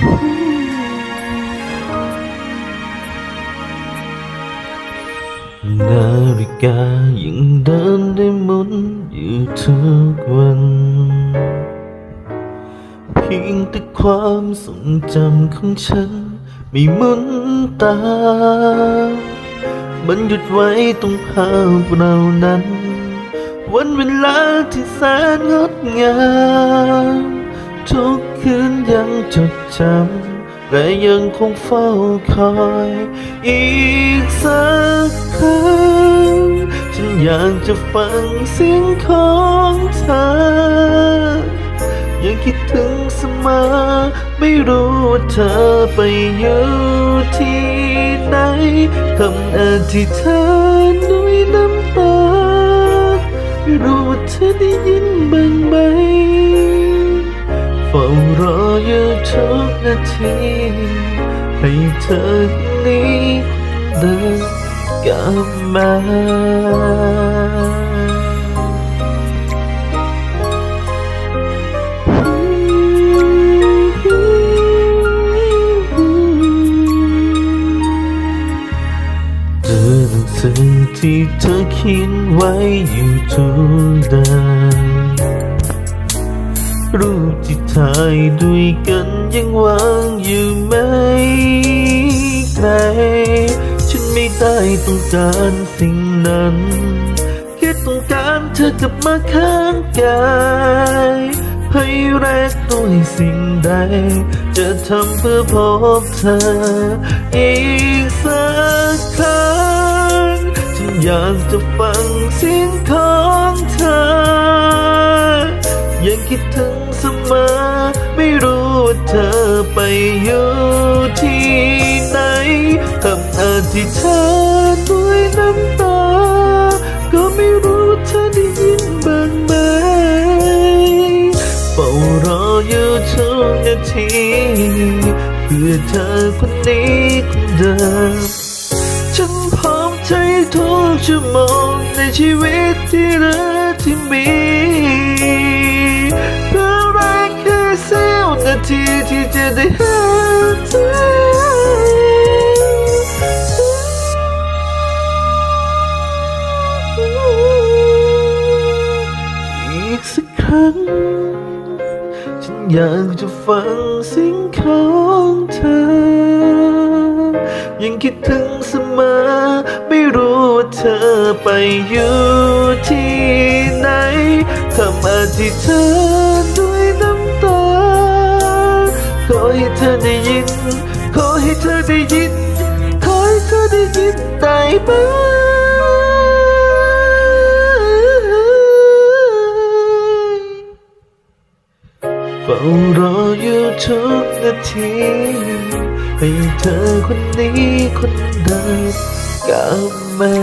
นาฬิกายังเดินได้หมุนอยู่ทุกวัน เพียงแต่ความทรงจำของฉัน ไม่หมุนตา มันหยุดไว้ตรงภาพเรานั้น วันเวลาที่แสนงดงาม ทุกคืนยังจดจำและยังคงเฝ้าคอย อีกสักครั้งฉันอยากจะฟังเสียงของเธอ ยังคิดถึงเสมอ ไม่รู้ว่าเธอไปอยู่ที่ไหนคำอธิษฐานด้น อยู่ทุกนาทีให้เธอนี้เดินกลับมาเจอหนังสือที่เธอเขียนไว้อยู่ทุกเด้าน รูปที่ถ่ายด้วยกันยังวางอยู่ไหมไกลฉันไม่ได้ต้องการสิ่งนั้น แค่ต้องการเธอกลับมาข้างกายให้แรกด้วยสิ่งใด จะทำเพื่อพบเธอ อีกสักครั้งฉันอยากจะฟังเสียงของเธอ ยังคิดถึงเสมอ ไม่รู้ว่าเธอไปอยู่ที่ไหนคำอธิษฐานด้วยน้ำตา ก็ไม่รู้เธอได้ยินบ้างไหมเฝ้ารออยู่ทุกนาที เพื่อเธอคนนี้คนเดิมฉันพร้อมใจทุกชั่วโมงในชีวิตที่เหลือที่มี ทีที่จะได้หาเธออีกสักครั้ง ฉันอยากจะฟังเสียงของเธอ ยังคิดถึงเสมอ ไม่รู้ว่าเธอไปอยู่ที่ไหนคำอธิษฐานด้วย ขอให้เธอได้ยิน ขอให้เธอได้ยิน ขอให้เธอได้ยินได้ไหมเฝ้ารออยู่ทุกนาทีให้เธอคนนี้คนเดิมกลับมา